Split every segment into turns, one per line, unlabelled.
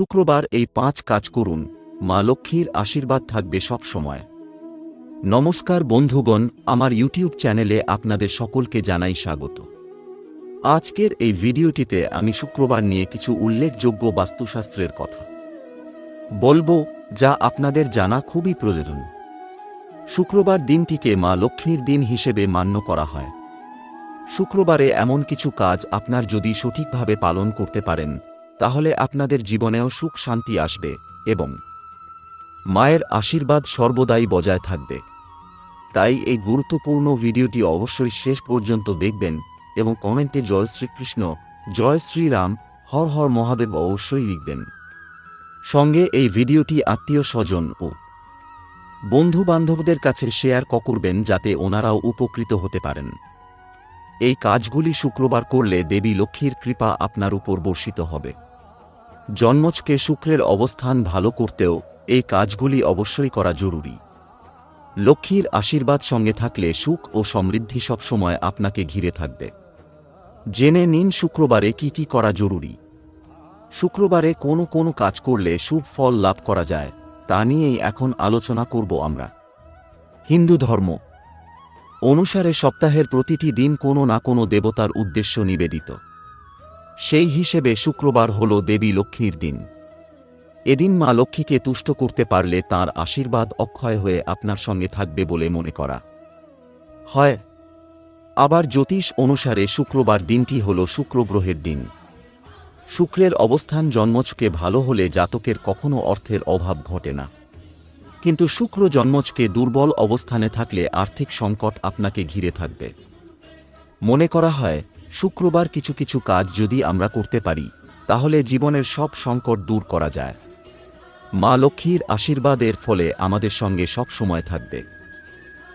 শুক্রবার এই পাঁচ কাজ করুন। মা লক্ষ্মীর আশীর্বাদ থাকবে সব সময়। নমস্কার বন্ধুগণ, আমার ইউটিউব চ্যানেলে আপনাদের সকলকে জানাই স্বাগত। আজকের এই ভিডিওটিতে আমি শুক্রবার নিয়ে কিছু উল্লেখযোগ্য বাস্তুশাস্ত্রের কথা। বলব, যা আপনাদের জানা খুবই প্রয়োজন। শুক্রবার দিনটিকে মা লক্ষ্মীর দিন হিসেবে মান্য করা হয়। শুক্রবারে এমন কিছু কাজ আপনার যদি সঠিকভাবে পালন করতে পারেন তাহলে আপনাদের জীবনেও সুখ শান্তি আসবে এবং মায়ের আশীর্বাদ সর্বদাই বজায় থাকবে। তাই এই গুরুত্বপূর্ণ ভিডিওটি অবশ্যই শেষ পর্যন্ত দেখবেন এবং কমেন্টে জয় শ্রীকৃষ্ণ, জয় শ্রীরাম, হর হর মহাদেব অবশ্যই লিখবেন। সঙ্গে এই ভিডিওটি আত্মীয় স্বজন ও বন্ধু বান্ধবদের কাছে শেয়ার করবেন যাতে ওনারাও উপকৃত হতে পারেন। এই কাজগুলি শুক্রবার করলে দেবী লক্ষ্মীর কৃপা আপনার উপর বর্ষিত হবে। জন্মজকে শুক্রের অবস্থান ভালো করতেও এই কাজগুলি অবশ্যই করা জরুরি। লক্ষ্মীর আশীর্বাদ সঙ্গে থাকলে সুখ ও সমৃদ্ধি সবসময় আপনাকে ঘিরে থাকবে। জেনে নিন শুক্রবারে কি কি করা জরুরি। শুক্রবারে কোনো কোনো কাজ করলে শুভ ফল লাভ করা যায়, তা নিয়েই এখন আলোচনা করব আমরা। হিন্দু ধর্ম। অনুসারে সপ্তাহের প্রতিটি দিন কোনো না কোনো দেবতার উদ্দেশ্য নিবেদিত। সেই হিসেবে শুক্রবার হল দেবী লক্ষ্মীর দিন। এদিন মা লক্ষ্মীকে তুষ্ট করতে পারলে তার আশীর্বাদ অক্ষয় হয়ে আপনার সঙ্গে থাকবে বলে মনে করা। হয়, আবার জ্যোতিষ অনুসারে শুক্রবার দিনটি হল শুক্রগ্রহের দিন। শুক্রের অবস্থান জন্মজকে ভালো হলে জাতকের কখনো অর্থের অভাব ঘটে না। কিন্তু শুক্র জন্মজকে দুর্বল অবস্থানে থাকলে আর্থিক সংকট আপনাকে ঘিরে থাকবে। মনে করা হয় শুক্রবার কিছু কিছু কাজ যদি আমরা করতে পারি, তাহলে জীবনের সব সংকট দূর করা যায়। মা লক্ষ্মীর আশীর্বাদের ফলে আমাদের সঙ্গে সব সময় থাকবে।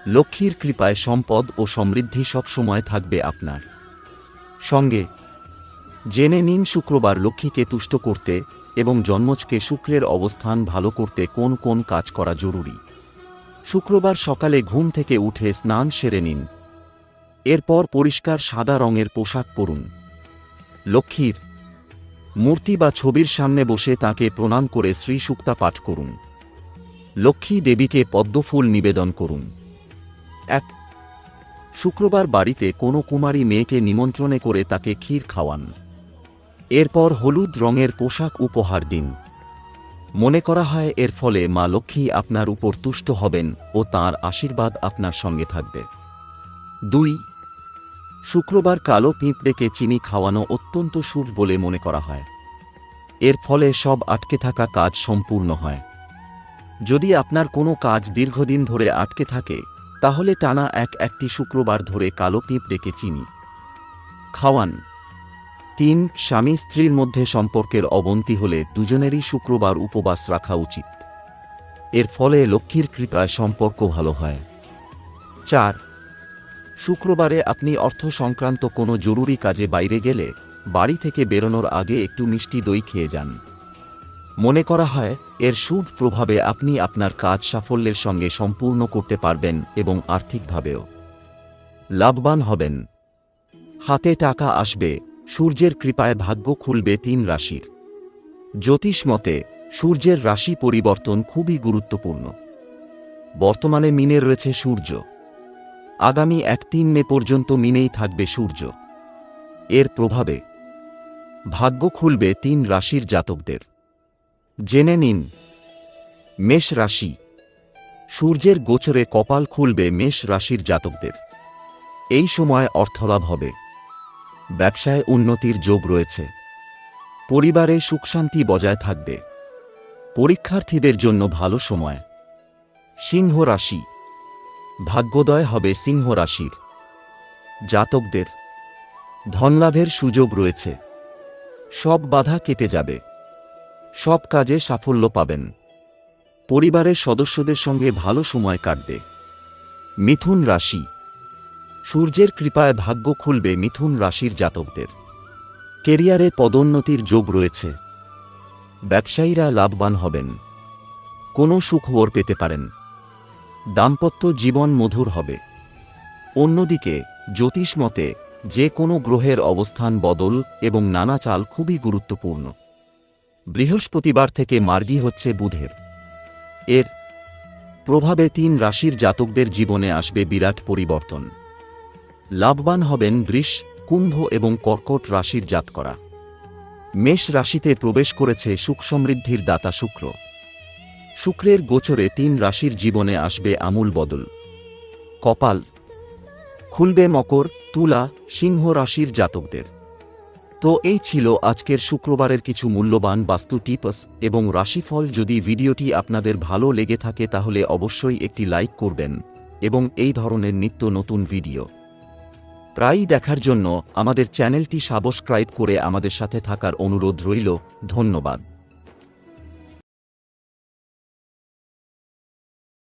লক্ষ্মীর কৃপায় সম্পদ ও সমৃদ্ধি সব সময় থাকবে আপনার। সঙ্গে, জেনে নিন শুক্রবার লক্ষ্মীকে তুষ্ট করতে এবং জন্মজকে শুক্রের অবস্থান ভালো করতে কোন কোন কাজ করা জরুরি। শুক্রবার সকালে ঘুম থেকে উঠে স্নান সেরে নিন। এরপর পরিষ্কার সাদা রঙের পোশাক পরুন। লক্ষ্মীর মূর্তি বা ছবির সামনে বসে তাকে প্রণাম করে শ্রী সুক্তা পাঠ করুন। লক্ষ্মী দেবীকে পদ্মফুল নিবেদন করুন। এক, শুক্রবার বাড়িতে কোনো কুমারী মেয়েকে নিমন্ত্রণে করে তাকে ক্ষীর খাওয়ান। এরপর হলুদ রঙের পোশাক উপহার দিন। মনে করা হয় এর ফলে মা লক্ষ্মী আপনার উপর তুষ্ট হবেন ও তার আশীর্বাদ আপনার সঙ্গে থাকবে। দুই শুক্রবার কালো পিঁপড়েকে চিনি খাওয়ানো অত্যন্ত সুর বলে মনে করা হয়। এর ফলে সব আটকে থাকা কাজ সম্পূর্ণ হয়। যদি আপনার কোনো কাজ দীর্ঘদিন ধরে আটকে থাকে, তাহলে টানা এক একটি শুক্রবার ধরে কালো পিঁপড়েকে চিনি। খাওয়ান। তিন, স্বামী স্ত্রীর মধ্যে সম্পর্কের অবনতি হলে দুজনেরই শুক্রবার উপবাস রাখা উচিত। এর ফলে লক্ষ্মীর কৃপায় সম্পর্ক ভালো হয়। চার শুক্রবারে আপনি অর্থ সংক্রান্ত কোনো জরুরি কাজে বাইরে গেলে বাড়ি থেকে বেরোনোর আগে একটু মিষ্টি দই খেয়ে যান। মনে করা হয়, এর শুভ প্রভাবে আপনি আপনার কাজ সাফল্যের সঙ্গে সম্পূর্ণ করতে পারবেন এবং আর্থিকভাবেও লাভবান হবেন। হাতে টাকা আসবে, সূর্যের কৃপায় ভাগ্য খুলবে তিন রাশির। জ্যোতিষ মতে, সূর্যের রাশি পরিবর্তন খুবই গুরুত্বপূর্ণ। বর্তমানে মিনে রয়েছে সূর্য। আগামী এক তিন মে পর্যন্ত মিনেই থাকবে সূর্য। এর প্রভাবে ভাগ্য খুলবে তিন রাশির জাতকদের। জেনে নিন, মেষ রাশি, সূর্যের গোচরে কপাল খুলবে মেষ রাশির জাতকদের। এই সময় অর্থলাভ হবে। ব্যবসায় উন্নতির যোগ রয়েছে। পরিবারে সুখশান্তি বজায় থাকবে। পরীক্ষার্থীদের জন্য ভালো সময়। সিংহ রাশি ভাগ্যোদয় হবে সিংহ রাশির। জাতকদের ধনলাভের সুযোগ রয়েছে। সব বাধা কেটে যাবে। সব কাজে সাফল্য পাবেন। পরিবারের সদস্যদের সঙ্গে ভালো সময় কাটবে। মিথুন রাশি। সূর্যের কৃপায় ভাগ্য খুলবে মিথুন রাশির জাতকদের। কেরিয়ারে পদোন্নতির যোগ রয়েছে। ব্যবসায়ীরা লাভবান হবেন। কোনো সুখবর পেতে পারেন। দাম্পত্য জীবন মধুর হবে। অন্যদিকে, জ্যোতিষ মতে, যে কোনো গ্রহের অবস্থান বদল এবং নানা চাল খুবই গুরুত্বপূর্ণ। বৃহস্পতিবার থেকে মার্গী হচ্ছে বুধের। এর প্রভাবে তিন রাশির জাতকদের জীবনে আসবে বিরাট পরিবর্তন। লাভবান হবেন বৃষ, কুম্ভ এবং কর্কট রাশির জাতকরা। মেষ রাশিতে প্রবেশ করেছে সুখ সমৃদ্ধির দাতা শুক্র। শুক্রের গোচরে তিন রাশির জীবনে আসবে আমূল বদল। কপাল। খুলবে মকর, তুলা, সিংহ রাশির জাতকদের। তো এই ছিল আজকের শুক্রবারের কিছু মূল্যবান বাস্তু টিপস এবং রাশিফল। যদি ভিডিওটি আপনাদের ভালো লেগে থাকে তাহলে অবশ্যই একটি লাইক করবেন এবং এই ধরনের নিত্য নতুন ভিডিও। প্রায়ই দেখার জন্য আমাদের চ্যানেলটি সাবস্ক্রাইব করে আমাদের সাথে থাকার অনুরোধ রইল। ধন্যবাদ।